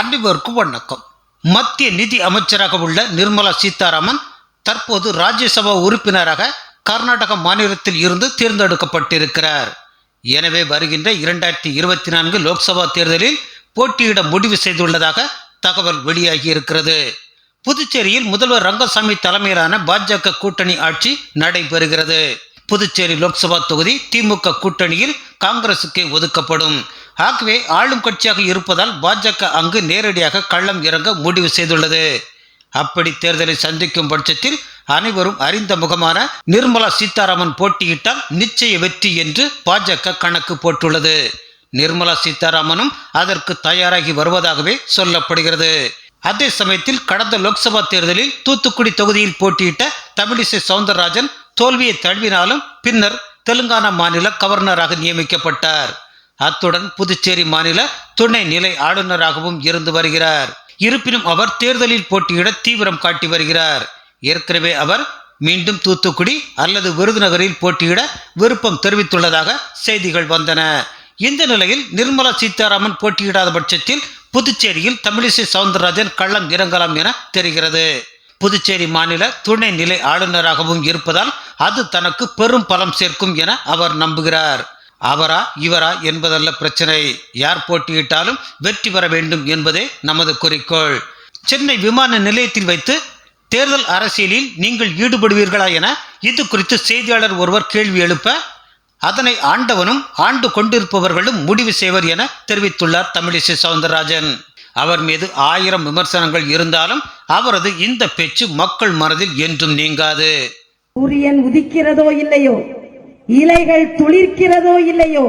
அனைவருக்கும் வணக்கம். மத்திய நிதி அமைச்சராக உள்ள நிர்மலா சீதாராமன் தற்போது ராஜ்யசபா உறுப்பினராக கர்நாடக மாநிலத்தில் இருந்து தேர்ந்தெடுக்கப்பட்டிருக்கிறார். எனவே வருகின்ற இரண்டாயிரத்தி இருபத்தி நான்கு லோக்சபா தேர்தலில் போட்டியிட முடிவு செய்துள்ளதாக தகவல் வெளியாகி இருக்கிறது புதுச்சேரியில் முதல்வர் ரங்கசாமி தலைமையிலான பாஜக கூட்டணி ஆட்சி நடைபெறுகிறது. புதுச்சேரி லோக்சபா தொகுதி திமுக கூட்டணியில் காங்கிரசுக்கு ஒதுக்கப்படும். ஆகவே ஆளும் கட்சியாக இருப்பதால் பாஜக அங்கு நேரடியாக கள்ளம் இறங்க முடிவு செய்துள்ளது. அப்படி தேர்தலை சந்திக்கும் பட்சத்தில் அனைவரும் அறிந்த முகமான நிர்மலா சீதாராமன் போட்டியிட்டால் நிச்சய வெற்றி என்று பாஜக கணக்கு போட்டுள்ளது. நிர்மலா சீதாராமனும் அதற்கு தயாராகி வருவதாகவே சொல்லப்படுகிறது. அதே சமயத்தில் கடந்த லோக்சபா தேர்தலில் தூத்துக்குடி தொகுதியில் போட்டியிட்ட தமிழிசை சவுந்தரராஜன் தோல்வியை தழுவினாலும் பின்னர் தெலுங்கானா மாநில கவர்னராக நியமிக்கப்பட்டார். அத்துடன் புதுச்சேரி மாநில துணை நிலை ஆளுநராகவும் இருந்து வருகிறார். இருப்பினும் அவர் தேர்தலில் போட்டியிட தீவிரம் காட்டி வருகிறார். ஏற்கனவே அவர் மீண்டும் தூத்துக்குடி அல்லது விருதுநகரில் போட்டியிட விருப்பம் தெரிவித்துள்ளதாக செய்திகள் வந்தன. இந்த நிலையில் நிர்மலா சீதாராமன் போட்டியிடாத பட்சத்தில் புதுச்சேரியில் தமிழிசை சவுந்தரராஜன் கள்ளம் இறங்கலாம் என தெரிகிறது. புதுச்சேரி மாநில துணை நிலை ஆளுநராகவும் இருப்பதால் அது தனக்கு பெரும் பலம் சேர்க்கும் என அவர் நம்புகிறார். அவரா இவரா என்பதல்ல பிரச்சனை. யார் போட்டியிட்டாலும் வெற்றி பெற வேண்டும் என்பதே நமது குறிக்கோள். சென்னை விமான நிலையத்தில் வைத்து தேர்தல் அரசியலில் நீங்கள் ஈடுபடுவீர்களா என இது குறித்து செய்தியாளர் ஒருவர் கேள்வி எழுப்ப அதனை ஆண்டவனும் ஆண்டு கொண்டிருப்பவர்களும் முடிவு செய்வர் என தெரிவித்துள்ளார் தமிழிசை சவுந்தரராஜன். அவர் மீது ஆயிரம் விமர்சனங்கள் இருந்தாலும் அவரது இந்த பேச்சு மக்கள் மனதில் என்றும் நீங்காது. சூரியன் உதிக்கிறதோ இல்லையோ? இலைகள் துளிர்க்கிறதோ இல்லையோ?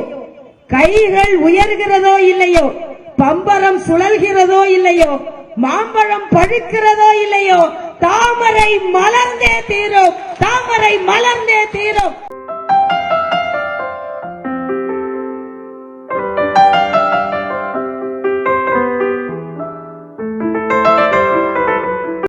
கைகள் உயர்கிறதோ இல்லையோ? பம்பரம் சுழல்கிறதோ இல்லையோ? மாம்பழம் பழுக்கிறதோ இல்லையோ? தாமரை மலர்ந்தே தீரும். தாமரை மலர்ந்தே தீரும்.